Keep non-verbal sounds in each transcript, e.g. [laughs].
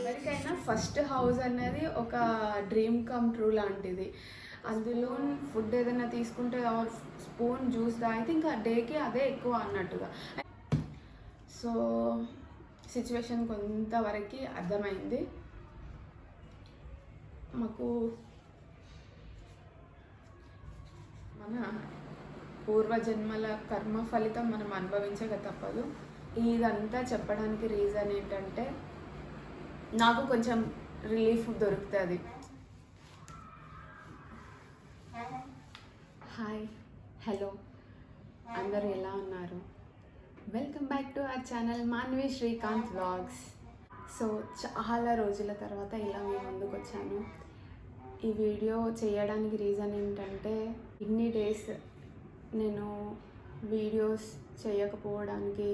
ఎవరికైనా first house అనేది ఒక డ్రీమ్ కమ్ ట్రూ లాంటిది. అందులో ఫుడ్ ఏదైనా తీసుకుంటే ఆర్ స్పూన్ జ్యూస్ తాగితే ఇంకా డేకి అదే ఎక్కువ అన్నట్టుగా. సో సిచ్యువేషన్ కొంతవరకు అర్థమైంది. మాకు మన పూర్వజన్మల కర్మ ఫలితం మనం అనుభవించక తప్పదు. ఇదంతా చెప్పడానికి రీజన్ ఏంటంటే నాకు కొంచెం రిలీఫ్ దొరుకుతుంది. హాయ్ హలో అందరు ఎలా ఉన్నారు? Welcome back to our channel Manvi Srikanth vlogs so చాలా రోజుల తర్వాత ఇలా మీ ముందుకు వచ్చాను. ఈ వీడియో చేయడానికి రీజన్ ఏంటంటే ఇన్ని డేస్ నేను వీడియోస్ చేయకపోవడానికి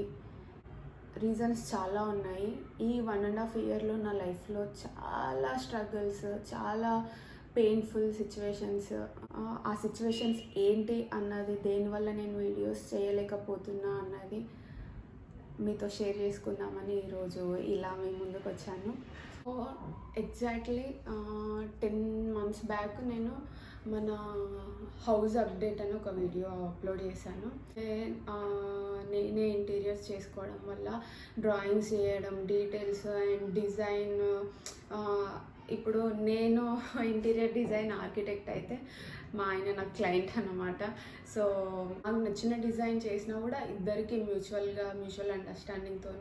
రీజన్స్ చాలా ఉన్నాయి. ఈ వన్ అండ్ హాఫ్ ఇయర్లో నా లైఫ్లో చాలా స్ట్రగుల్స్ చాలా పెయిన్ఫుల్ సిచ్యువేషన్స్ ఆ సిచ్యువేషన్స్ ఏంటి అన్నది దేనివల్ల నేను వీడియోస్ చేయలేకపోతున్నా అన్నది మీతో షేర్ చేసుకుందామని ఈరోజు ఇలా మీ ముందుకు వచ్చాను. So exactly ten months back నేను మన హౌస్ అప్డేట్ అని ఒక వీడియో అప్లోడ్ చేశాను. నేనే ఇంటీరియర్స్ చేసుకోవడం వల్ల డ్రాయింగ్స్ చేయడం డీటెయిల్స్ అండ్ డిజైన్ ఇప్పుడు నేను [laughs] ఇంటీరియర్ డిజైన్ ఆర్కిటెక్ట్ అయితే మా ఆయన నా క్లయింట్ అనమాట సో నాకు నచ్చిన డిజైన్ చేసినా కూడా ఇద్దరికి మ్యూచువల్గా మ్యూచువల్ అండర్స్టాండింగ్తో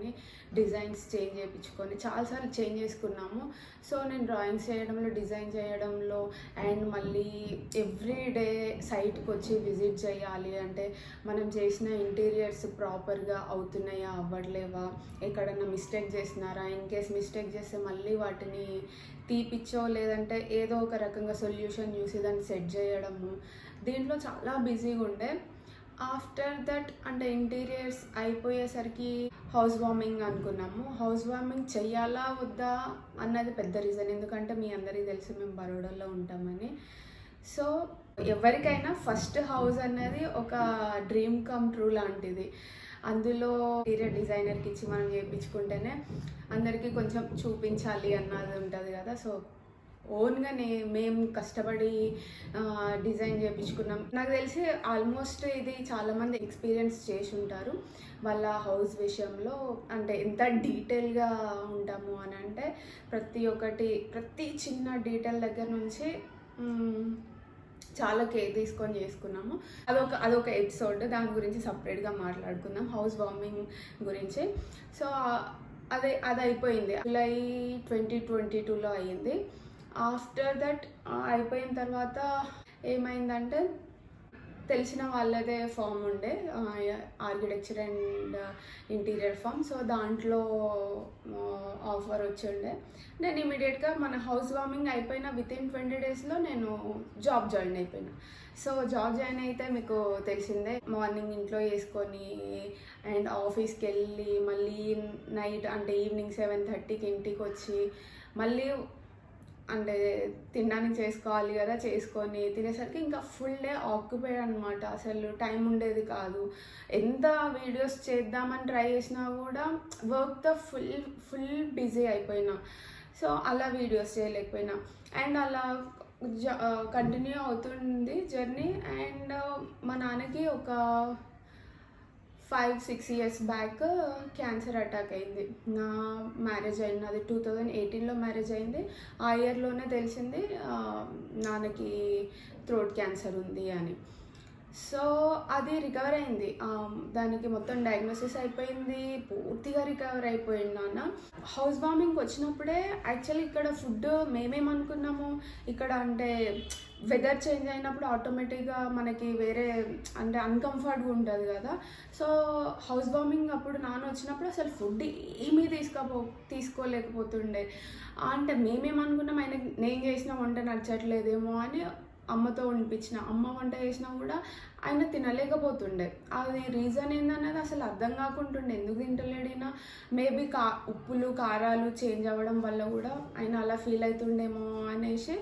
డిజైన్స్ చేంజ్ చేయించుకొని చాలాసార్లు చేంజ్ చేసుకున్నాము. సో నేను డ్రాయింగ్స్ చేయడంలో డిజైన్ చేయడంలో అండ్ మళ్ళీ ఎవ్రీ డే సైట్కి వచ్చి విజిట్ చేయాలి అంటే మనం చేసిన ఇంటీరియర్స్ ప్రాపర్గా అవుతున్నాయా అవ్వట్లేవా ఎక్కడన్నా మిస్టేక్ చేసినారా ఇన్ కేస్ మిస్టేక్ చేస్తే మళ్ళీ వాటిని తీపిచ్చో లేదంటే ఏదో ఒక రకంగా సొల్యూషన్ చూసి దాన్ని సెట్ చేయడము. దీంట్లో చాలా బిజీగా ఉండే. ఆఫ్టర్ దట్ అంటే ఇంటీరియర్స్ అయిపోయేసరికి హౌస్ వార్మింగ్ అనుకున్నాము. హౌస్ వార్మింగ్ చెయ్యాలా వద్దా అన్నది పెద్ద రీజన్. ఎందుకంటే మీ అందరికీ తెలిసి మేము బరోడాలో ఉంటామని. సో ఎవరికైనా ఫస్ట్ హౌస్ అనేది ఒక డ్రీమ్ కమ్ ట్రూ లాంటిది. అందులో ఇంటీరియర్ డిజైనర్కి ఇచ్చి మనం చేయించుకుంటేనే అందరికీ కొంచెం చూపించాలి అన్నది ఉంటుంది కదా. సో ఓన్గా నే మేము కష్టపడి డిజైన్ చేయించుకున్నాం నాకు తెలిసి ఆల్మోస్ట్ ఇది చాలామంది ఎక్స్పీరియన్స్ చేసి ఉంటారు. వాళ్ళ హౌస్ విషయంలో అంటే ఎంత డీటెయిల్గా ఉంటాము అని అంటే ప్రతి ఒక్కటి ప్రతి చిన్న డీటెయిల్ దగ్గర నుంచి చాలా కేర్ తీసుకొని చేసుకున్నాము. అదొక అదొక ఎపిసోడ్ దాని గురించి సపరేట్గా మాట్లాడుకుందాం. హౌస్ వార్మింగ్ గురించి సో అదే అది అయిపోయింది. జూలై ట్వంటీ ట్వంటీ టూలో అయ్యింది. ఆఫ్టర్ దట్ అయిపోయిన తర్వాత ఏమైందంటే తెలిసిన వాళ్ళదే ఫామ్ ఉండే architecture and interior firm so దాంట్లో ఆఫర్ వచ్చిండే నేను ఇమీడియట్గా మన హౌస్ వార్మింగ్ అయిపోయిన విత్ ఇన్ ట్వంటీ డేస్లో నేను జాబ్ జాయిన్ అయిపోయినా. సో జాబ్ జాయిన్ అయితే మీకు తెలిసిందే మార్నింగ్ ఇంట్లో వేసుకొని అండ్ ఆఫీస్కి వెళ్ళి మళ్ళీ నైట్ అంటే ఈవినింగ్ సెవెన్ థర్టీకి ఇంటికి వచ్చి మళ్ళీ అంటే తినడానికి చేసుకోవాలి కదా చేసుకొని తినేసరికి ఇంకా ఫుల్ డే ఆక్యుపైడ్ అనమాట అసలు టైం ఉండేది కాదు. ఎంత వీడియోస్ చేద్దామని ట్రై చేసినా కూడా వర్క్తో ఫుల్ ఫుల్ బిజీ అయిపోయినా. సో అలా వీడియోస్ చేయలేకపోయినా. అండ్ అలా కంటిన్యూ అవుతుంది జర్నీ అండ్ uh, మా నాన్నకి ఒక five six years back cancer attack అయింది. నా మ్యారేజ్ అయింది. అది టూ థౌజండ్ ఎయిటీన్లో మ్యారేజ్ అయింది. ఆ ఇయర్లోనే తెలిసింది నాన్నకి థ్రోట్ క్యాన్సర్ ఉంది అని. సో అది రికవర్ అయింది. దానికి మొత్తం డయాగ్నోసిస్ అయిపోయింది. పూర్తిగా రికవర్ అయిపోయింది నాన్న. హౌస్ వార్మింగ్ వచ్చినప్పుడే యాక్చువల్లీ ఇక్కడ ఫుడ్ మేమేమనుకున్నాము? ఇక్కడ అంటే వెదర్ చేంజ్ అయినప్పుడు ఆటోమేటిక్గా మనకి వేరే అంటే అన్కంఫర్ట్గా ఉంటుంది కదా. సో హౌస్ వార్మింగ్ అప్పుడు నాన్న వచ్చినప్పుడు అసలు ఫుడ్ ఏమీ తీసుకోపో తీసుకోలేకపోతుండే. అంటే మేమేమనుకున్నాం? ఆయన నేను చేసిన వంట నచ్చట్లేదేమో అని అమ్మతో ఉండిపించిన అమ్మ వంట చేసినా కూడా ఆయన తినలేకపోతుండే. అది రీజన్ ఏందన్నది అసలు అర్థం కాకుంటుండే. ఎందుకు తింటలేడినా మేబీ కా ఉప్పులు కారాలు చేంజ్ అవ్వడం వల్ల కూడా ఆయన అలా ఫీల్ అవుతుండేమో అనేసి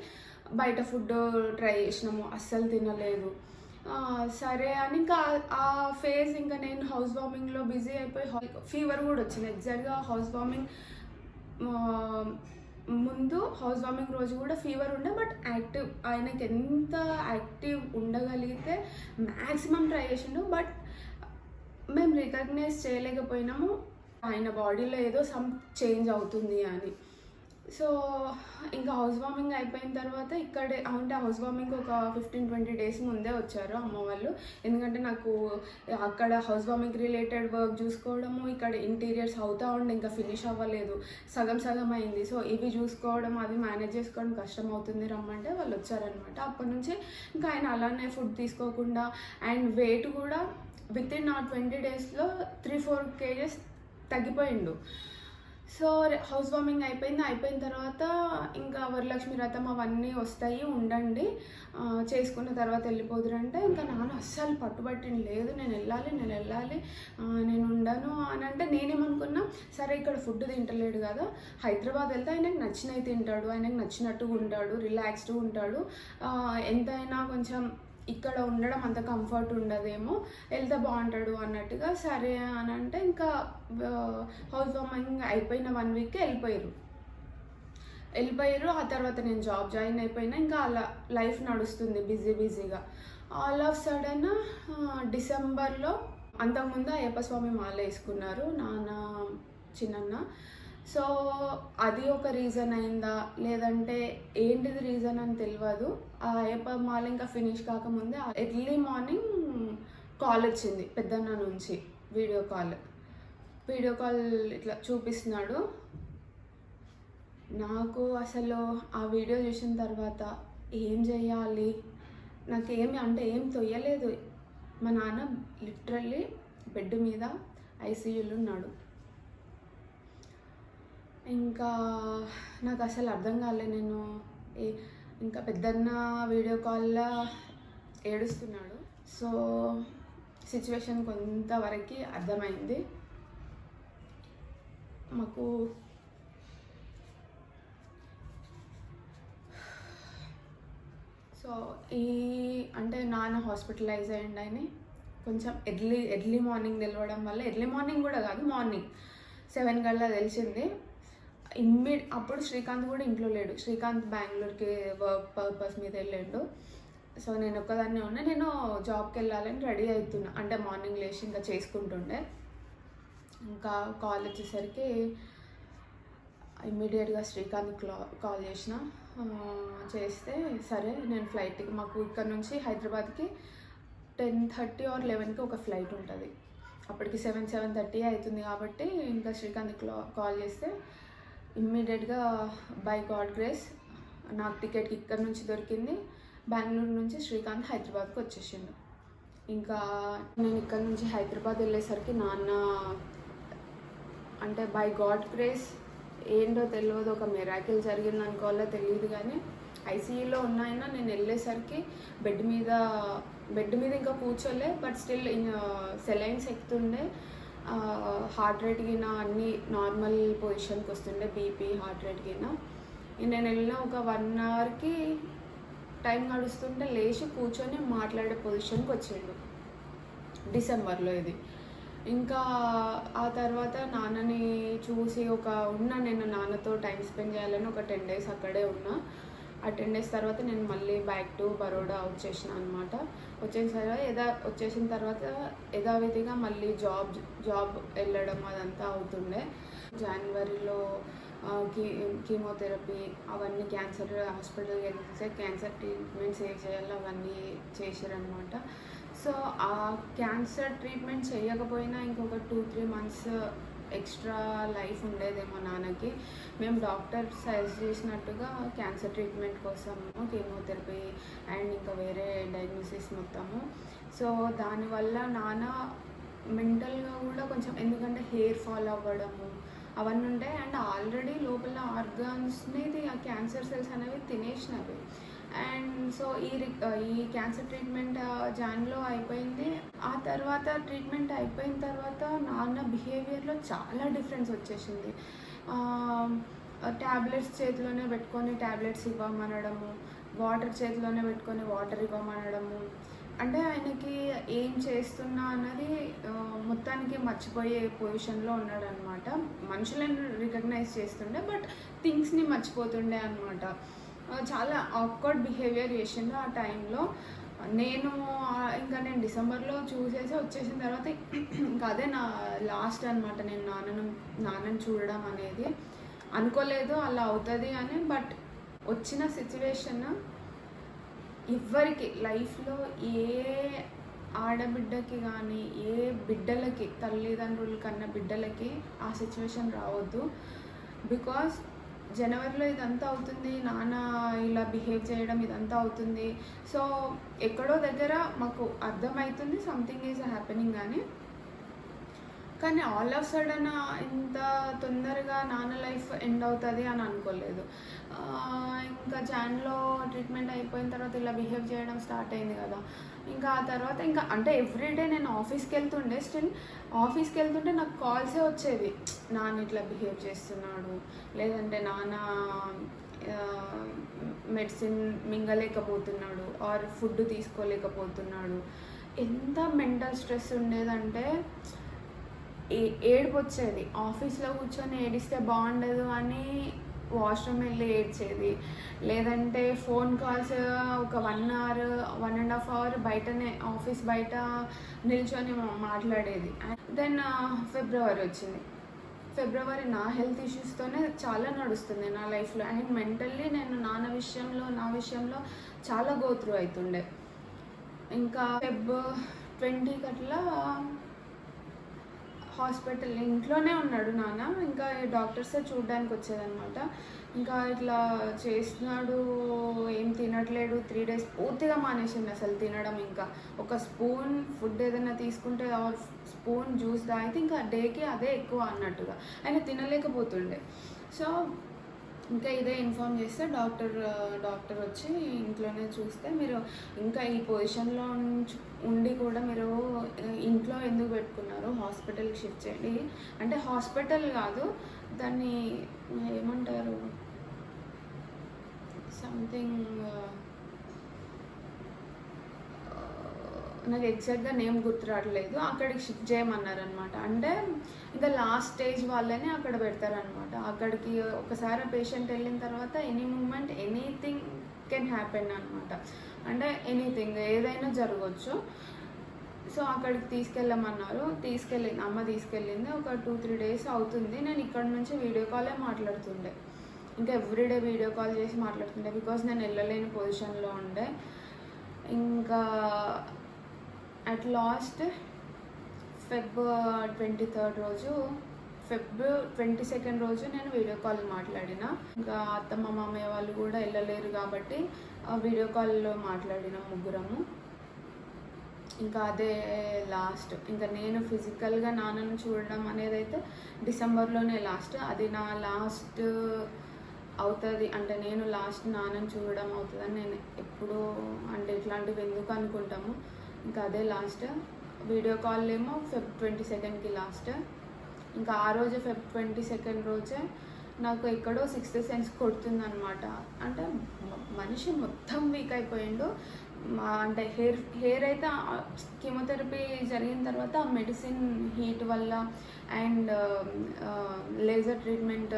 బయట ఫుడ్ ట్రై చేసినాము. అస్సలు తినలేదు. సరే అని ఇంకా ఆ- ఆ ఫేజ్ ఇంకా నేను హౌస్ వార్మింగ్లో బిజీ అయిపోయి ఫీవర్ కూడా వచ్చింది. ఎగ్జాక్ట్గా హౌస్ వార్మింగ్ ముందు హౌస్ వార్మింగ్ రోజు కూడా ఫీవర్ ఉండే బట్ యాక్టివ్ ఆయనకి ఎంత యాక్టివ్ ఉండగలిగితే మ్యాక్సిమం ట్రై చేసిండు. బట్ మేము రికగ్నైజ్ చేయలేకపోయినాము. ఆయన బాడీలో ఏదో సమ్ చేంజ్ అవుతుంది అని. సో ఇంకా హౌస్ వార్మింగ్ అయిపోయిన తర్వాత ఇక్కడే అంటే హౌస్ వార్మింగ్ ఒక ఫిఫ్టీన్ ట్వంటీ డేస్ ముందే వచ్చారు అమ్మ వాళ్ళు. ఎందుకంటే నాకు అక్కడ హౌస్ వార్మింగ్ రిలేటెడ్ వర్క్ చూసుకోవడము ఇక్కడ ఇంటీరియర్స్ అవుతా ఉండే ఇంకా ఫినిష్ అవ్వలేదు. సగం సగం అయింది. సో ఇవి చూసుకోవడం అవి మేనేజ్ చేసుకోవడం కష్టం అవుతుంది రమ్మంటే వాళ్ళు వచ్చారనమాట అప్పటి నుంచి ఇంకా ఆయన అలానే ఫుడ్ తీసుకోకుండా అండ్ వెయిట్ కూడా విత్ ఇన్ ఆ ట్వంటీ డేస్లో త్రీ ఫోర్ కేజెస్ తగ్గిపోయిండు. సో హౌస్ వార్మింగ్ అయిపోయింది. అయిపోయిన తర్వాత ఇంకా వరలక్ష్మి రథం అవన్నీ వస్తాయి. ఉండండి. చేసుకున్న తర్వాత వెళ్ళిపోదురంటే. ఇంకా నాన్న అస్సలు పట్టుబట్టింది లేదు. నేను వెళ్ళాలి నేను వెళ్ళాలి. నేను ఉండను అని అంటే నేనేమనుకున్నా సరే ఇక్కడ ఫుడ్ తింటలేడు కదా. హైదరాబాద్ వెళ్తే ఆయనకు నచ్చినవి తింటాడు. ఆయనకు నచ్చినట్టుగా ఉంటాడు. రిలాక్స్డ్గా ఉంటాడు. ఎంతైనా కొంచెం ఇక్కడ ఉండడం అంత కంఫర్ట్ ఉండదేమో వెళ్తే బాగుంటాడు అన్నట్టుగా సరే అని అంటే ఇంకా హౌస్ వార్మింగ్ అయిపోయిన వన్ వీక్కి వెళ్ళిపోయారు. వెళ్ళిపోయారు ఆ తర్వాత నేను జాబ్ జాయిన్ అయిపోయినా ఇంకా అలా లైఫ్ నడుస్తుంది బిజీ బిజీగా ఆల్ ఆఫ్ సడన్ డిసెంబర్లో అంతకుముందు అయ్యప్ప స్వామి మాల వేసుకున్నారు నాన్న చిన్నన్న. సో అది ఒక రీజన్ అయిందా? లేదంటే ఏంటిది రీజన్ అని తెలియదు ఆ అయ్యప్ప మాల ఇంకా ఫినిష్ కాకముందే ఎర్లీ మార్నింగ్ కాల్ వచ్చింది పెద్దన్న నుంచి వీడియో కాల్ వీడియో కాల్ ఇట్లా చూపిస్తున్నాడు. నాకు అసలు ఆ వీడియో చూసిన తర్వాత ఏం చేయాలి? నాకు ఏమి అంటే ఏం తొయ్యలేదు. మా నాన్న లిటరల్లీ బెడ్ మీద ఐసీయూలో ఉన్నాడు. ఇంకా నాకు అసలు అర్థం కాలే నేను ఇంకా పెద్దన్న వీడియో కాల్లో ఏడుస్తున్నాడు. సో సిచ్యువేషన్ కొంతవరకు అర్థమైంది. మాకు సో ఈ అంటే నాన్న హాస్పిటలైజ్ అయ్యండి ఆయన కొంచెం ఎర్లీ ఎర్లీ మార్నింగ్ తెలవడం వల్ల ఎర్లీ మార్నింగ్ కూడా కాదు మార్నింగ్ సెవెన్ కల్లా తెలిసింది. ఇమ్మీ అప్పుడు శ్రీకాంత్ కూడా ఇంట్లో లేడు. శ్రీకాంత్ బెంగళూరుకి వర్క్ పర్పస్ మీద వెళ్ళాడు. సో నేను ఒక్కదాన్నే ఉన్నా. నేను జాబ్కి వెళ్ళాలని రెడీ అవుతున్నా. అంటే మార్నింగ్ లేచి ఇంకా చేసుకుంటుండే. ఇంకా కాల్ వచ్చేసరికి ఇమ్మీడియట్గా శ్రీకాంత్ క్లా కాల్ చేసిన. చేస్తే సరే నేను ఫ్లైట్కి మాకు ఇక్కడ నుంచి హైదరాబాద్కి టెన్ థర్టీ ఆర్ లెవెన్కి ఒక ఫ్లైట్ ఉంటుంది. అప్పటికి సెవెన్ సెవెన్ థర్టీ అవుతుంది కాబట్టి ఇంకా శ్రీకాంత్ క్లా కాల్ చేస్తే ఇమ్మీడియట్గా బై గాడ్ గ్రేస్ నాకు టికెట్ ఇక్కడ నుంచి దొరికింది. బెంగళూరు నుంచి శ్రీకాంత్ హైదరాబాద్కి వచ్చేసిండు. ఇంకా నేను ఇక్కడ నుంచి హైదరాబాద్ వెళ్ళేసరికి నాన్న అంటే బై గాడ్ గ్రేస్ ఏంటో తెలియదు ఒక మెరాకిల్ జరిగింది అనుకోవాలో తెలియదు కానీ ఐసీయూలో ఉన్నాయినా నేను వెళ్ళేసరికి బెడ్ మీద బెడ్ మీద ఇంకా కూర్చోలే బట్ స్టిల్ సెలైన్స్ ఎక్కుతుండే హార్ట్ రేట్ గిన అన్నీ నార్మల్ పొజిషన్కి వస్తుండే బీపీ హార్ట్ రేట్ గిన నేను వెళ్ళిన ఒక వన్ అవర్కి టైం గడుస్తుంటే లేచి కూర్చొని మాట్లాడే పొజిషన్కి వచ్చిండు. డిసెంబర్లో ఇది. ఇంకా ఆ తర్వాత నాన్నని చూసి ఒక ఉన్నా నేను నాన్నతో టైం స్పెండ్ చేయాలని ఒక టెన్ డేస్ అక్కడే ఉన్నా. ఆ టెన్ డేస్ తర్వాత నేను మళ్ళీ బ్యాక్ టు బరోడా వచ్చేసిన అనమాట వచ్చేసిన తర్వాత యథా వచ్చేసిన తర్వాత యథావిధిగా మళ్ళీ జాబ్ జాబ్ వెళ్ళడం అదంతా అవుతుండే. జనవరిలో కీ కీమోథెరపీ అవన్నీ క్యాన్సర్ హాస్పిటల్కి వెళ్తే క్యాన్సర్ ట్రీట్మెంట్స్ ఏ చేయాలో అవన్నీ చేశారనమాట సో ఆ క్యాన్సర్ ట్రీట్మెంట్ చేయకపోయినా ఇంకొక two three months extra life ఉండేదేమో నాన్నకి. మేము డాక్టర్ సజెస్ట్ చేసినట్టుగా క్యాన్సర్ ట్రీట్మెంట్ కోసము కీమోథెరపీ అండ్ ఇంకా వేరే డయాగ్నోసిస్ మొత్తము. సో దానివల్ల నాన్న మెంటల్గా కూడా కొంచెం ఎందుకంటే హెయిర్ ఫాల్ అవ్వడము అవన్నీ ఉంటాయి. అండ్ ఆల్రెడీ లోపల ఆర్గాన్స్ని ఆ క్యాన్సర్ సెల్స్ అనేవి తినేసినవి. అండ్ సో ఈ రి- ఈ క్యాన్సర్ ట్రీట్మెంట్ జాన్లో అయిపోయింది. ఆ తర్వాత ట్రీట్మెంట్ అయిపోయిన తర్వాత నాన్న బిహేవియర్లో చాలా డిఫరెన్స్ వచ్చేసింది. ట్యాబ్లెట్స్ చేతిలోనే పెట్టుకొని ట్యాబ్లెట్స్ ఇవ్వమనడము వాటర్ చేతిలోనే పెట్టుకొని వాటర్ ఇవ్వమనడము. అంటే ఆయనకి ఏం చేస్తున్నా అన్నది మొత్తానికి మర్చిపోయే పొజిషన్లో ఉన్నాడనమాట. మనుషులను రికగ్నైజ్ చేస్తుండే బట్ థింగ్స్ని మర్చిపోతుండే అనమాట చాలా ఆక్వర్డ్ బిహేవియర్ చేసిండు ఆ టైంలో నేను ఇంకా నేను డిసెంబర్లో చూసేసి వచ్చేసిన తర్వాత [clears throat] ఇంకా అదే నా లాస్ట్ అనమాట నేను నాన్నను నాన్నని చూడడం అనేది. అనుకోలేదు అలా అవుతుంది అని బట్ వచ్చిన సిచ్యువేషన్ ఎవరికి లైఫ్లో ఏ ఆడబిడ్డకి కానీ ఏ బిడ్డలకి తల్లిదండ్రులు కన్నా బిడ్డలకి ఆ సిచ్యువేషన్ రావద్దు. బికాస్ జనవరిలో ఇదంతా అవుతుంది నాన్న ఇలా బిహేవ్ చేయడం ఇదంతా అవుతుంది. సో ఎక్కడో దగ్గర మాకు అర్థమవుతుంది సంథింగ్ ఈజ్ హ్యాపెనింగ్ అని. కానీ ఆల్ ఆఫ్ సడన్ ఇంత తొందరగా నాన్న లైఫ్ ఎండ్ అవుతుంది అని అనుకోలేదు. ఇంకా జాన్లో ట్రీట్మెంట్ అయిపోయిన తర్వాత ఇలా బిహేవ్ చేయడం స్టార్ట్ అయింది కదా. ఇంకా ఆ తర్వాత ఇంకా అంటే ఎవ్రీడే నేను ఆఫీస్కి వెళ్తుండే స్టిల్ ఆఫీస్కి వెళ్తుంటే నాకు కాల్సే వచ్చేవి. నాన్న ఇట్లా బిహేవ్ చేస్తున్నాడు. లేదంటే నాన్న మెడిసిన్ మింగలేకపోతున్నాడు ఆర్ ఫుడ్ తీసుకోలేకపోతున్నాడు. ఎంత మెంటల్ స్ట్రెస్ ఉండేదంటే ఏడుపు వచ్చేది ఆఫీస్లో కూర్చొని ఏడిస్తే బాగుండదు అని వాష్రూమ్ వెళ్ళి ఏడ్చేది. లేదంటే ఫోన్ కాల్స్ ఒక one hour one and half hour బయటనే ఆఫీస్ బయట నిల్చొని మాట్లాడేది. దెన్ ఫిబ్రవరి వచ్చింది. ఫిబ్రవరి నా హెల్త్ ఇష్యూస్తోనే చాలా నడుస్తుంది నా లైఫ్లో. అండ్ మెంటల్లీ నేను నాన్న విషయంలో నా విషయంలో చాలా గోత్రూ అవుతుండే ఇంకా ఫెబ్ ట్వంటీకి అట్లా హాస్పిటల్ ఇంట్లోనే ఉన్నాడు నాన్న. ఇంకా డాక్టర్సే చూడడానికి వచ్చేదనమాట ఇంకా ఇట్లా చేస్తున్నాడు ఏం తినట్లేడు. త్రీ డేస్ పూర్తిగా మానేసింది అసలు తినడం ఇంకా. ఒక స్పూన్ ఫుడ్ ఏదైనా తీసుకుంటే ఆర్ స్పూన్ జ్యూస్ తాగితే ఇంకా డేకి అదే ఎక్కువ అన్నట్టుగా. ఆయన తినలేకపోతుండే. సో ఇంకా ఇదే ఇన్ఫామ్ చేస్తే డాక్టర్ డాక్టర్ వచ్చి ఇంట్లోనే చూస్తే మీరు ఇంకా ఈ పొజిషన్లో ఉంచు- ఉండి కూడా మీరు ఇంట్లో ఎందుకు పెట్టుకున్నారు హాస్పిటల్కి షిఫ్ట్ చేయండి. అంటే హాస్పిటల్ కాదు దాన్ని ఏమంటారు? సంథింగ్ నాకు ఎగ్జాక్ట్గా నేమ్ గుర్తు రావట్లేదు. అక్కడికి షిఫ్ట్ చేయమన్నారనమాట అంటే ఇంకా లాస్ట్ స్టేజ్ వాళ్ళని అక్కడ పెడతారనమాట అక్కడికి ఒకసారి పేషెంట్ వెళ్ళిన తర్వాత any moment anything can happen అనమాట అంటే ఎనీథింగ్ ఏదైనా జరగవచ్చు సో అక్కడికి తీసుకెళ్ళమన్నారు. తీసుకెళ్ళింది అమ్మ తీసుకెళ్ళింది. ఒక టూ త్రీ డేస్ అవుతుంది. నేను ఇక్కడ నుంచి వీడియో కాలే మాట్లాడుతుండే. ఇంకా ఎవ్రీడే వీడియో కాల్ చేసి మాట్లాడుతుండే. బికాస్ నేను వెళ్ళలేని పొజిషన్లో ఉండే. ఇంకా at last Feb twenty third రోజు ఫెబ్ ట్వంటీ సెకండ్ రోజు నేను వీడియో కాల్ మాట్లాడిన. ఇంకా అత్తమ్మ మామయ్య వాళ్ళు కూడా వెళ్ళలేరు కాబట్టి ఆ వీడియో కాల్లో మాట్లాడిన ముగ్గురము. ఇంకా అదే లాస్ట్ ఇంకా నేను ఫిజికల్గా నాన్నను చూడడం అనేది అయితే డిసెంబర్లోనే లాస్ట్ అది నా లాస్ట్ అవుతుంది. అంటే నేను లాస్ట్ నాన్నను చూడడం అవుతుందని నేను ఎప్పుడూ అంటే ఇట్లాంటివి ఎందుకు అనుకుంటాము. ఇంకా అదే లాస్ట్ వీడియో కాల్ ఏమో ఫెబ్ ట్వంటీ సెకండ్కి లాస్ట్ ఇంకా ఆ రోజు ఫెబ్ ట్వంటీ సెకండ్ రోజే నాకు ఎక్కడో సిక్స్త్ సెన్స్ కొడుతుందనమాట అంటే మనిషి మొత్తం వీక్ అయిపోయిండు. అంటే హెయిర్ హెయిర్ అయితే కీమోథెరపీ జరిగిన తర్వాత మెడిసిన్ హీట్ వల్ల అండ్ లేజర్ ట్రీట్మెంట్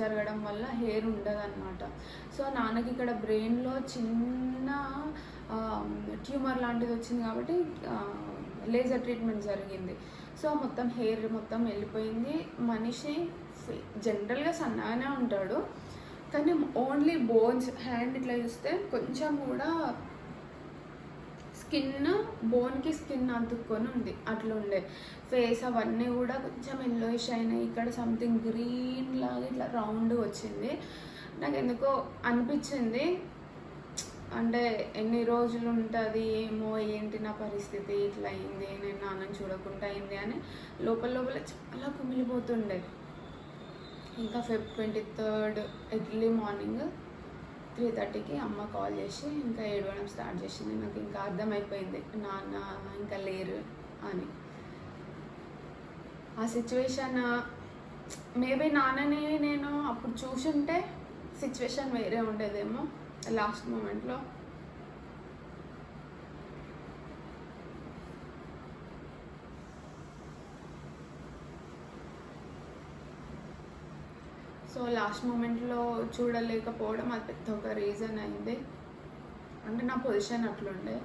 జరగడం వల్ల హెయిర్ ఉండదన్నమాట. సో నాన్నకి ఇక్కడ బ్రెయిన్లో చిన్న ట్యూమర్ లాంటిది వచ్చింది కాబట్టి లేజర్ ట్రీట్మెంట్ జరిగింది. సో మొత్తం హెయిర్ మొత్తం వెళ్ళిపోయింది. మనిషి జనరల్గా సన్నగానే ఉంటాడు. కానీ ఓన్లీ బోన్స్ హ్యాండ్ ఇట్లా చూస్తే కొంచెం కూడా స్కిన్ బోన్కి స్కిన్ అతుక్కొని ఉంది. అట్లా ఉండే ఫేస్ అవన్నీ కూడా కొంచెం ఎల్లోయిష్ అయినాయి. ఇక్కడ సంథింగ్ గ్రీన్ లాగా ఇట్లా రౌండ్ వచ్చింది. నాకు ఎందుకో అనిపించింది. అంటే ఎన్ని రోజులు ఉంటుంది ఏమో ఏంటి నా పరిస్థితి ఇట్లా అయింది నేను నాన్నని చూడకుండా అయింది అని లోపల లోపల చాలా కుమిలిపోతుండే. ఇంకా Feb twenty third early morning three థర్టీకి అమ్మ కాల్ చేసి ఇంకా ఏడవడం స్టార్ట్ చేసింది. నాకు ఇంకా అర్థమైపోయింది నాన్న ఇంకా లేరు అని. ఆ సిచ్యువేషన్ మేబీ నాన్నని నేను అప్పుడు చూసుంటే సిచ్యువేషన్ వేరే ఉండేదేమో. లాస్ట్ మూమెంట్లో సో లాస్ట్ మూమెంట్లో చూడలేకపోవడం అది పెద్ద ఒక రీజన్ అయింది. అంటే నా పొజిషన్ అట్లుండే.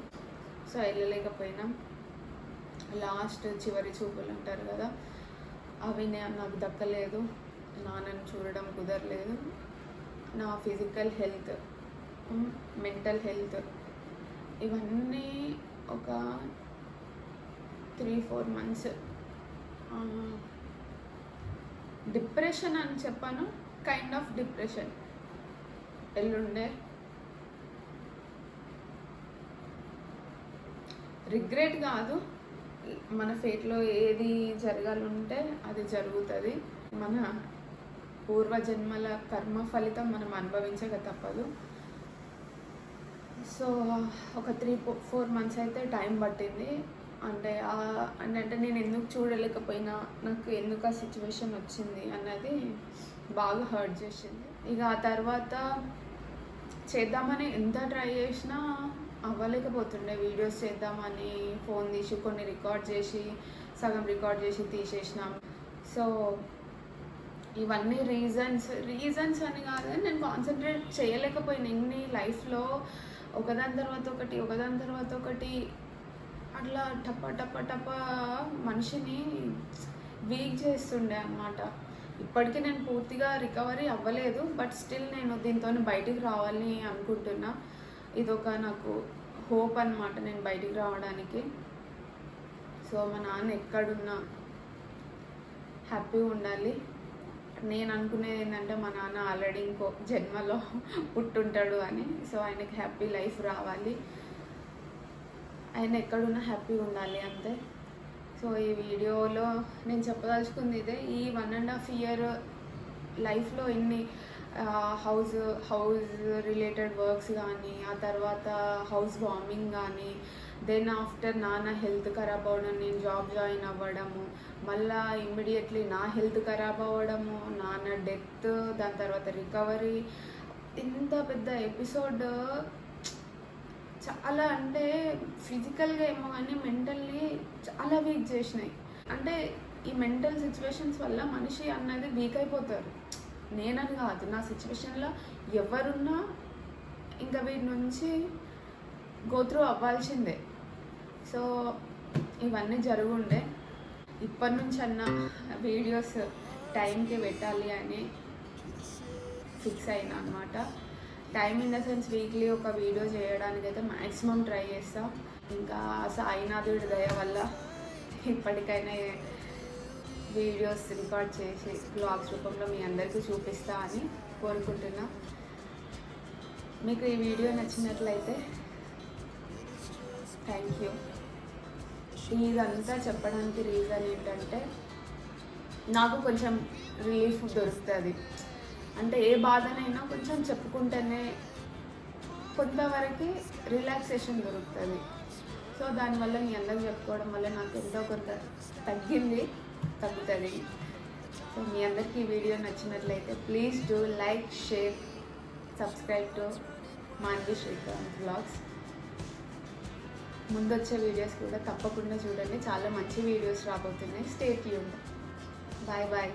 సో వెళ్ళలేకపోయినాం. లాస్ట్ చివరి చూపులు అంటారు కదా అవి నాకు దక్కలేదు. నాన్నను చూడడం కుదరలేదు. నా ఫిజికల్ హెల్త్ మెంటల్ హెల్త్. ఇవన్నీ ఒక త్రీ ఫోర్ మంత్స్. డిప్రెషన్ అని చెప్పాను కైండ్ ఆఫ్ డిప్రెషన్. ఎల్లుండే. రిగ్రెట్ కాదు మన ఫేట్లో ఏది జరగాలంటే అది జరుగుతుంది. మన పూర్వజన్మల కర్మ ఫలితం మనం అనుభవించక తప్పదు. సో ఒక త్రీ ఫోర్ మంత్స్ అయితే టైం పట్టింది. అంటే అంటే నేను ఎందుకు చూడలేకపోయినా నాకు ఎందుకు ఆ సిచ్యువేషన్ వచ్చింది అన్నది బాగా హర్ట్ చేసింది. ఇక ఆ తర్వాత చేద్దామని ఎంత ట్రై చేసినా అవ్వలేకపోతుండే. వీడియోస్ చేద్దామని ఫోన్ తీసి కొన్ని రికార్డ్ చేసి సగం రికార్డ్ చేసి తీసేసినాం. సో ఇవన్నీ రీజన్స్ రీజన్స్ అని కాదు నేను కాన్సన్ట్రేట్ చేయలేకపోయినా. ఇన్ని లైఫ్లో ఒకదాని తర్వాత ఒకటి ఒకదాని తర్వాత ఒకటి అట్లా టప్ప టప్ప టప్ప మనిషిని వీక్ చేస్తుండే అన్నమాట. ఇప్పటికీ నేను పూర్తిగా రికవరీ అవ్వలేదు బట్ స్టిల్ నేను దీంతో బయటికి రావాలని అనుకుంటున్నా. ఇదొక నాకు హోప్ అన్నమాట నేను బయటికి రావడానికి. సో మా నాన్న ఎక్కడున్నా హ్యాపీగా ఉండాలి. నేను అనుకునేది ఏంటంటే మా నాన్న ఆల్రెడీ ఇంకో జన్మలో పుట్టుంటాడు అని. సో ఆయనకి హ్యాపీ లైఫ్ రావాలి. ఆయన ఎక్కడున్నా హ్యాపీగా ఉండాలి అంతే. సో ఈ వీడియోలో నేను చెప్పదలుచుకుంది ఇదే ఈ వన్ అండ్ హాఫ్ ఇయర్ లైఫ్లో ఎన్ని హౌస్ హౌస్ రిలేటెడ్ వర్క్స్ కానీ ఆ తర్వాత హౌస్ వార్మింగ్ కానీ దెన్ ఆఫ్టర్ నాన్న హెల్త్ ఖరాబ్ అవ్వడం నేను జాబ్ జాయిన్ అవ్వడము మళ్ళా ఇమ్మీడియట్లీ నా హెల్త్ ఖరాబ్ అవ్వడము నాన్న డెత్ దాని తర్వాత రికవరీ ఇంత పెద్ద ఎపిసోడ్ చాలా అంటే ఫిజికల్గా ఏమో కానీ మెంటల్లీ చాలా వీక్ చేసినాయి. అంటే ఈ మెంటల్ సిచ్యువేషన్స్ వల్ల మనిషి అన్నది వీక్ అయిపోతారు. నేనని కాదు నా సిచ్యువేషన్లో ఎవరున్నా ఇంకా వీటి నుంచి గోత్రూ అవ్వాల్సిందే. సో ఇవన్నీ జరుగుండే. ఇప్పటి నుంచి అన్న వీడియోస్ టైంకి పెట్టాలి అని ఫిక్స్ అయినా అనమాట time in the sense weekly ఒక వీడియో చేయడానికి అయితే మ్యాక్సిమం ట్రై చేస్తా. ఇంకా సాయినాథుడి దయ వల్ల ఇప్పటికైనా వీడియోస్ రికార్డ్ చేసి బ్లాగ్స్ రూపంలో మీ అందరికీ చూపిస్తా అని కోరుకుంటున్నా. మీకు ఈ వీడియో నచ్చినట్లయితే థ్యాంక్ యూ ఇదంతా చెప్పడానికి రీజన్ ఏంటంటే నాకు కొంచెం రిలీఫ్ దొరుకుతుంది. అంటే ఏ బాధనైనా కొంచెం చెప్పుకుంటేనే కొంతవరకు రిలాక్సేషన్ దొరుకుతుంది. సో దానివల్ల మీ అందరికి చెప్పుకోవడం వల్ల నాకు ఎంతో కొంత తగ్గింది తగ్గుతుంది. సో మీ అందరికీ ఈ వీడియో నచ్చినట్లయితే please do like share subscribe to Manvi Srikanth blogs ముందొచ్చే videos కూడా తప్పకుండా చూడండి. చాలా మంచి వీడియోస్ రాబోతున్నాయి. స్టేట్ యూన్ బాయ్ బాయ్